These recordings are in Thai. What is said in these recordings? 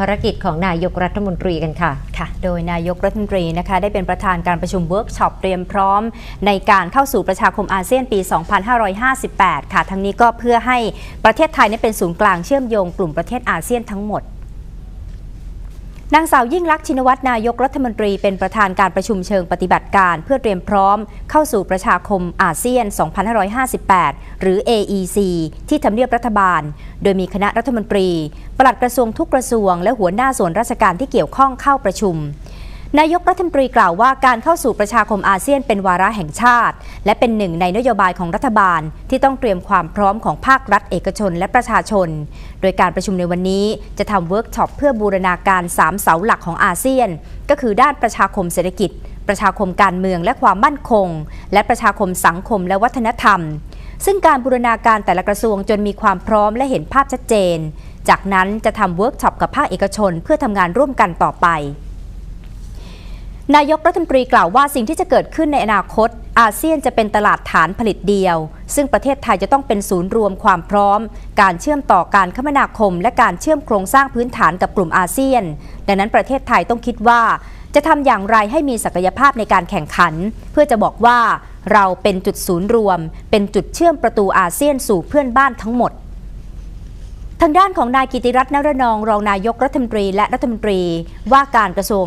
ภารกิจของนายกรัฐมนตรีกันค่ะค่ะ โดยนายกรัฐมนตรีนะคะได้เป็นประธานการประชุมเวิร์กช็อปเตรียมพร้อม ในการเข้าสู่ประชาคมอาเซียนปี 2558 ค่ะ ทั้งนี้ก็เพื่อให้ประเทศไทยเนี่ยเป็นศูนย์กลางเชื่อมโยงกลุ่มประเทศอาเซียนทั้งหมด นางสาวยิ่งลักษณ์ชินวัตรนายกรัฐมนตรีเป็นประธานการประชุมเชิงปฏิบัติการ เพื่อเตรียมพร้อมเข้าสู่ประชาคมอาเซียน 2558 หรือ AEC ที่ทำเนียบรัฐบาล โดยมีคณะรัฐมนตรี ปลัดกระทรวงทุกกระทรวง และหัวหน้าส่วนราชการที่เกี่ยวข้องเข้าประชุม นายกรัฐมนตรีกล่าวว่าการเข้าสู่ประชาคมอาเซียนเป็นวาระแห่งชาติ และเป็นหนึ่งในนโยบายของรัฐบาล ที่ต้องเตรียมความพร้อมของภาครัฐเอกชนและประชาชน โดยการประชุมในวันนี้จะทำเวิร์กช็อปเพื่อบูรณาการ 3 เสาหลักของอาเซียน ก็คือด้านประชาคมเศรษฐกิจ ประชาคมการเมืองและความมั่นคง และประชาคมสังคมและวัฒนธรรม ซึ่งการบูรณาการแต่ละกระทรวงจนมีความพร้อมและเห็นภาพชัดเจน จากนั้นจะทำเวิร์กช็อปกับภาคเอกชน เพื่อทำงานร่วมกันต่อไป นายกรัฐมนตรีกล่าวว่าสิ่งที่จะเกิดขึ้นในอนาคต อาเซียนจะเป็นตลาดฐานผลิตเดียว ซึ่งประเทศไทยจะต้องเป็นศูนย์รวมความพร้อม การเชื่อมต่อการคมนาคม และการเชื่อมโครงสร้างพื้นฐานกับกลุ่มอาเซียน ดังนั้นประเทศไทยต้องคิดว่า จะทำอย่างไรให้มีศักยภาพในการแข่งขัน เพื่อจะบอกว่าเราเป็นจุดศูนย์รวม เป็นจุดเชื่อมประตูอาเซียนสู่เพื่อนบ้านทั้งหมดทางด้านของนายกิติรัตน์นรนองรองนายกรัฐมนตรีและรัฐมนตรีว่าการกระทรวง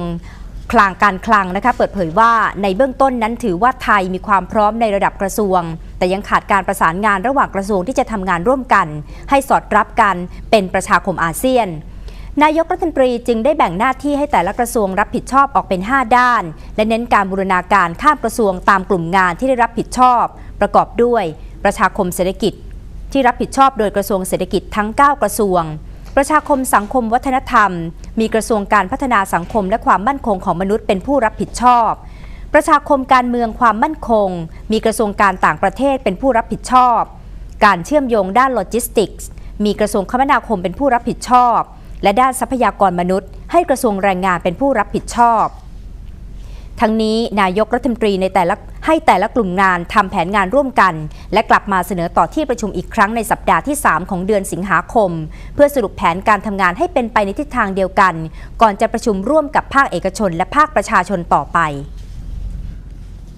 คลังการคลังนะคะเปิดเผยว่าในเบื้องต้นนั้นถือว่าไทยมีความพร้อมในระดับกระทรวง แต่ยังขาดการประสานงานระหว่างกระทรวงที่จะทำงานร่วมกัน ให้สอดรับกันเป็นประชาคมอาเซียน นายกรัฐมนตรีจึงได้แบ่งหน้าที่ให้แต่ละกระทรวงรับผิดชอบออกเป็น 5 ด้าน และเน้นการบูรณาการข้ามกระทรวงตามกลุ่มงานที่ได้รับผิดชอบ ประกอบด้วย ประชาคมเศรษฐกิจ ที่รับผิดชอบโดยกระทรวงเศรษฐกิจทั้ง 9 กระทรวง ประชาคมสังคมวัฒนธรรม มีกระทรวงการพัฒนาสังคมและความมั่นคงของมนุษย์เป็นผู้รับผิดชอบ ประชาคมการเมืองความมั่นคง มีกระทรวงการต่างประเทศเป็นผู้รับผิดชอบ การเชื่อมโยงด้านโลจิสติกส์ มีกระทรวงคมนาคมเป็นผู้รับผิดชอบ และด้านทรัพยากรมนุษย์ ให้กระทรวงแรงงานเป็นผู้รับผิดชอบ ทั้งนี้นายกรัฐมนตรีในแต่ละ ให้แต่ละกลุ่มงานทำแผนงานร่วมกัน และกลับมาเสนอต่อที่ประชุมอีกครั้งในสัปดาห์ที่ 3 ของเดือนสิงหาคม เพื่อสรุปแผนการทำงานให้เป็นไปในทิศทางเดียวกัน ก่อนจะประชุมร่วมกับภาคเอกชนและภาคประชาชนต่อไป